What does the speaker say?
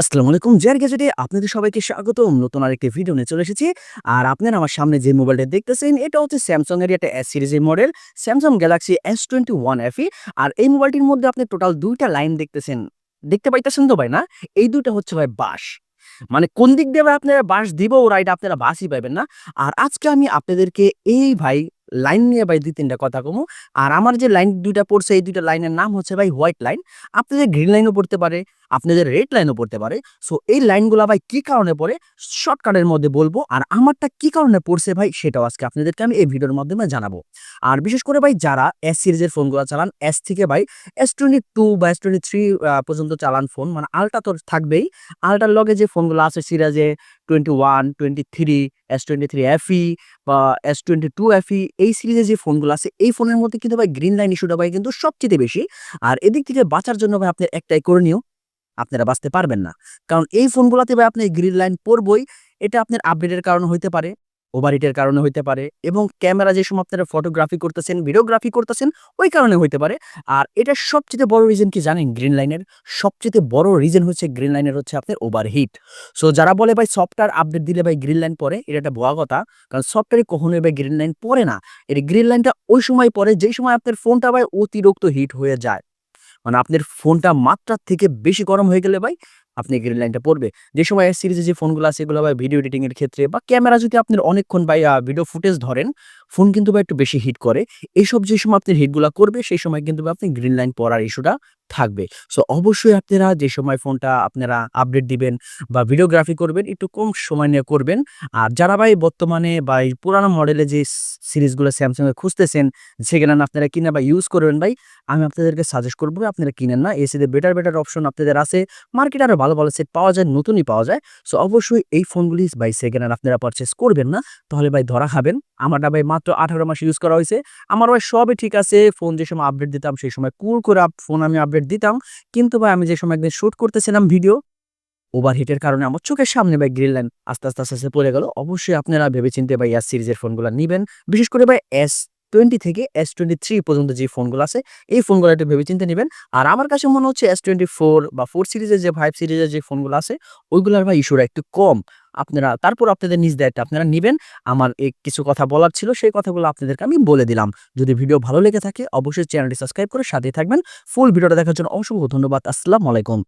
আসসালামু আলাইকুম। জের গেজেটে আপনাদের সবাইকে স্বাগতম। নতুন আরেকটি ভিডিও নিয়ে চলে এসেছি। আর আপনারা আমার সামনে যে মোবাইলটা দেখতেছেন, এটা হচ্ছে স্যামসাং এর একটা এস সিরিজের model Samsung Galaxy S twenty one FE আর এই মোবাইলটির মধ্যে আপনি টোটাল দুইটা লাইন দেখতেছেন। দেখতে পাইতেছেন তো ভাই, না? এই দুইটা হচ্ছে ভাই বাস মানে কোন দিক দিয়ে ভাই আপনারা বাস দিব, ও রাইড আপনারা বাসই পাবেন না। আর আজকে আমি আপনাদেরকে এই ভাই লাইন নিয়ে ভাই দুই তিনটা কথা কমু। আর আমার যে লাইন দুইটা পড়ছে, এই দুইটা লাইনের নাম হচ্ছে ভাই হোয়াইট লাইন আপনাদের গ্রিন লাইনও পড়তে পারে। আপনাদের রেড লাইনও পড়তে পারে। সো এই লাইনগুলো ভাই কি কারণে পড়ে? শর্টকাটের মধ্যে বলব। আর আমারটা কি কারণে পড়ছে ভাই, সেটাও আজকে আপনাদেরকে আমি এই ভিডিওর মাধ্যমে জানাব। আর বিশেষ করে ভাই, যারা এস সিরিজের ফোনগুলো চালান এস থেকে ভাই এস টোয়েন্টি টু বা এস টোয়েন্টি থ্রি পর্যন্ত চালান ফোন মানে আলটা তো থাকবেই। আলটার লগে যে ফোনগুলো আছে সিরাজে twenty one twenty three S twenty three FE বা এস টোয়েন্টি টু এফই এই সিরিজের যে ফোনগুলো আছে, এই ফোনের মধ্যে কিন্তু ভাই গ্রিন লাইন ইস্যুটা ভাই কিন্তু সবচেয়ে বেশি। আর এদিক থেকে বাঁচার জন্য ভাই আপনার একটাই করণীয় আপনারা বাঁচতে পারবেন না। কারণ এই ফোনগুলোতে ভাই আপনি গ্রিন লাইন পড়বই এটা আপনার আপডেটের কারণে হইতে পারে, ওভারহিটের কারণে হইতে পারে এবং ক্যামেরা যে সময় আপনারা ফটোগ্রাফি করতেছেন ভিডিওগ্রাফি করতেছেন, ওই কারণে হইতে পারে। আর এটা সবচেয়ে বড় রিজন কি জানেন? গ্রিন লাইনের সবচেয়ে বড় রিজন হচ্ছে গ্রিন লাইনের হচ্ছে আপনার ওভারহিট। সো যারা বলে ভাই সফটওয়্যার আপডেট দিলে ভাই গ্রিন লাইন পরে, এটা একটা ভুয়া কথা। কারণ সফটওয়্যারে কখনোই ভাই গ্রিন লাইন পড়ে না। এর গ্রিন লাইনটা ওই সময় পরে, যেই সময় আপনার ফোনটা ভাই অতিরিক্ত হিট হয়ে যায়। মানে আপনার ফোনটা মাত্রার থেকে বেশি গরম হয়ে গেলে ভাই আপনি গ্রিন লাইনটা পড়বে। যে সময় সিরিজে যে ফোনগুলো আছে এগুলো ভাই ভিডিও এডিটিংয়ের ক্ষেত্রে বা ক্যামেরা যদি আপনার অনেকক্ষণ ভাই ভিডিও ফুটেজ ধরেন ফোন কিন্তু ভাই একটু বেশি হিট করে। এসব যে সময় আপনি হিটগুলো করবে, সেই সময় কিন্তু আপনি গ্রিন লাইন পড়ার ইস্যুটা থাকবে। সো অবশ্যই আপনারা যে সময় ফোনটা আপনারা আপডেট দিবেন বা ভিডিওগ্রাফি করবেন, একটু কম সময় নিয়ে করবেন। আর যারা ভাই বর্তমানে বা এই পুরানো মডেলে যে সিরিজগুলো স্যামসাং এ খুঁজতেছেন, সেখানে আপনারা কিনে বা ইউজ করবেন ভাই, আমি আপনাদেরকে সাজেস্ট করব আপনারা কিনেন না। এসিতে বেটার বেটার অপশন আপনাদের আছে। মার্কেট আরও ভালো ভালো সেট পাওয়া যায়, নতুনই পাওয়া যায়। সো অবশ্যই এই ফোনগুলি ভাই হ্যান্ড আপনারা পারচেস করবেন না। তাহলে ভাই ধরা খাবেন। আমারটা ভাই মাত্র আঠারো মাস ইউজ করা হয়েছে। আমার ভাই সবই ঠিক আছে ফোন যে সময় আপডেট দিতাম সেই সময় কুল করে ফোন আমি আপডেট দিতাম। কিন্তু ভাই আমি যে সময় একদিন শ্যুট করতেছিলাম ভিডিও ওভারহিটের কারণে আমার চোখের সামনে ভাই গ্রিল লাইন আস্তে আস্তে আস্তে আস্তে পড়ে গেল। অবশ্যই আপনারা ভেবেচিন্তে ভাই এস সিরিজের ফোনগুলো নেবেন। বিশেষ করে ভাই এস টোয়েন্টি থেকে এস টোয়েন্টি থ্রি পর্যন্ত যে ফোনগুলো আছে, এই ফোনগুলো একটু ভেবেচিন্তে নেবেন। আর আমার কাছে মনে হচ্ছে এস টোয়েন্টি ফোর বা ফোর সিরিজের যে ফাইভ সিরিজের যে ফোনগুলো আছে, ওইগুলোর ভাই ইস্যুরা একটু কম। আপনারা, তারপর আপনাদের নিজ দায়িত্ব আপনারা নেবেন। আমার কিছু কথা বলার ছিল, সেই কথাগুলো আপনাদেরকে আমি বলে দিলাম। যদি ভিডিও ভালো লেগে থাকে, অবশ্যই চ্যানেলটি সাবস্ক্রাইব করে সাথে থাকবেন। ফুল ভিডিওটা দেখার জন্য অসংখ্য ধন্যবাদ। আসসালামু আলাইকুম।